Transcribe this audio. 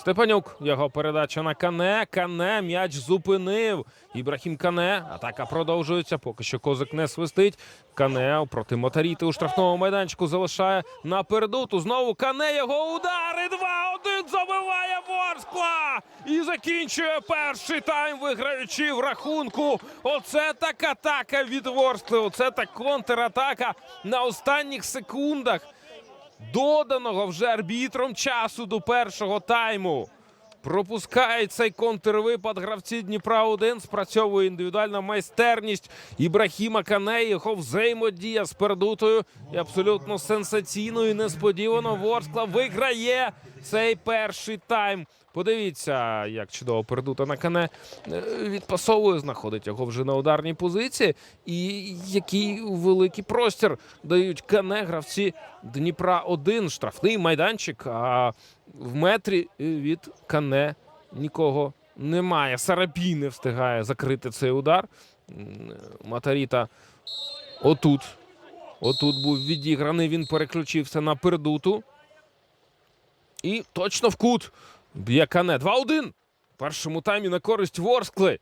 Степанюк. Його передача на Кане. Кане м'яч зупинив. Ібрахім Кане. Атака продовжується. Поки що козик не свистить. Кане проти Мотаріти у штрафному майданчику залишає напереду. Ту знову Кане. Його удари. 2-1 забиває Ворскла. І закінчує перший тайм, виграючи в рахунку. Оце так атака від Ворскли. Оце так контратака на останніх секундах доданого вже арбітром часу до першого тайму. Пропускає цей контрвипад гравці Дніпра 1 Спрацьовує індивідуальна майстерність Ібрахіма Кане. Його взаємодія з пердутою і абсолютно сенсаційною. і Несподівано Ворскла виграє цей перший тайм. Подивіться, як чудово пердута на кане е, відпасовує, знаходить його вже на ударній позиції. І який великий простір дають кане гравці Дніпра 1 штрафний майданчик. А в метрі від кане нікого немає. Сарапій не встигає закрити цей удар. Матаріта отут. Отут був відіграний. Він переключився на пердуту. І точно в кут. Б'є Кане. 2-1. В першому таймі на користь Ворскли.